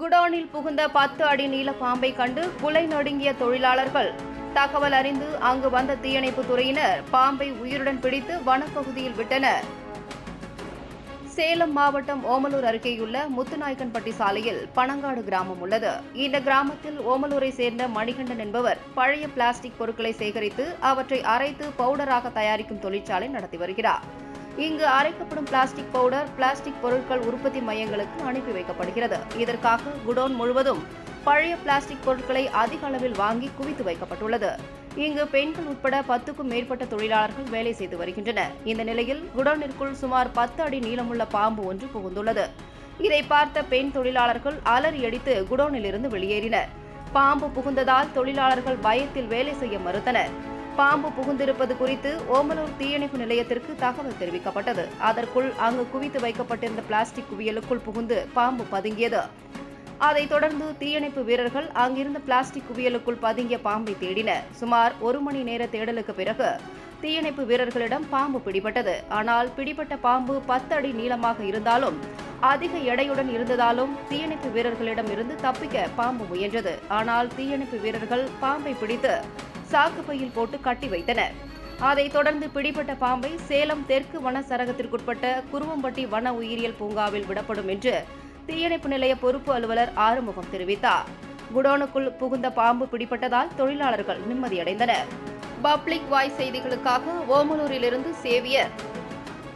குடோனில் புகுந்த பத்து அடி நீள பாம்பை கண்டு குலை நடுங்கிய தொழிலாளர்கள். தகவல் அறிந்து அங்கு வந்த தீயணைப்பு துறையினர் பாம்பை உயிருடன் பிடித்து வனப்பகுதியில் விட்டனர். சேலம் மாவட்டம் ஓமலூர் அருகேயுள்ள முத்துநாயக்கன்பட்டி சாலையில் பனங்காடு கிராமம் உள்ளது. இந்த கிராமத்தில் ஓமலூரை சேர்ந்த மணிகண்டன் என்பவர் பழைய பிளாஸ்டிக் பொருட்களை சேகரித்து அவற்றை அரைத்து பவுடராக தயாரிக்கும் தொழிற்சாலை நடத்தி வருகிறார். இங்கு அரைக்கப்படும் பிளாஸ்டிக் பவுடர் பிளாஸ்டிக் பொருட்கள் உற்பத்தி மையங்களுக்கு அனுப்பி வைக்கப்படுகிறது. இதற்காக குடோன் முழுவதும் பழைய பிளாஸ்டிக் பொருட்களை அதிக அளவில் வாங்கி குவித்து வைக்கப்பட்டுள்ளது. இங்கு பெண்கள் உட்பட பத்துக்கும் மேற்பட்ட தொழிலாளர்கள் வேலை செய்து வருகின்றனர். இந்த நிலையில் குடோனிற்குள் சுமார் பத்து அடி நீளமுள்ள பாம்பு ஒன்று புகுந்துள்ளது. இதை பார்த்த பெண் தொழிலாளர்கள் அலறி அடித்து குடோனிலிருந்து வெளியேறினர். பாம்பு புகுந்ததால் தொழிலாளர்கள் பயத்தில் வேலை செய்ய மறுத்தனர். பாம்பு புகுந்திருப்பது குறித்து ஓமலூர் தீயணைப்பு நிலையத்திற்கு தகவல் தெரிவிக்கப்பட்டது. அதற்குள் அங்கு குவித்து வைக்கப்பட்டிருந்த பிளாஸ்டிக் குவியலுக்குள் புகுந்து பாம்பு பதுங்கியது. அதைத் தொடர்ந்து தீயணைப்பு வீரர்கள் அங்கிருந்த பிளாஸ்டிக் குவியலுக்குள் பதுங்கிய பாம்பை தேடினர். சுமார் ஒரு மணி நேர தேடலுக்கு பிறகு தீயணைப்பு வீரர்களிடம் பாம்பு பிடிபட்டது. ஆனால் பிடிபட்ட பாம்பு பத்து அடி நீளமாக இருந்தாலும் அதிக எடையுடன் இருந்ததாலும் தீயணைப்பு வீரர்களிடம் இருந்து தப்பிக்க பாம்பு முயன்றது. ஆனால் தீயணைப்பு வீரர்கள் பாம்பை பிடித்து சாக்கு பையில் போட்டு கட்டி வைத்தனர். அதைத் தொடர்ந்து பிடிபட்ட பாம்பை சேலம் தெற்கு வன சரகத்திற்குட்பட்ட குருவம்பட்டி வன உயிரியல் பூங்காவில் விடப்படும் என்று தீயணைப்பு நிலைய பொறுப்பு அலுவலர் ஆறுமுகம் தெரிவித்தார். குடோனுக்குள் புகுந்த பாம்பு பிடிபட்டதால் தொழிலாளர்கள் நிம்மதியடைந்தனர். பப்ளிக் வாய்ஸ் செய்திகளுக்காக ஓமலூரிலிருந்து சேவியர்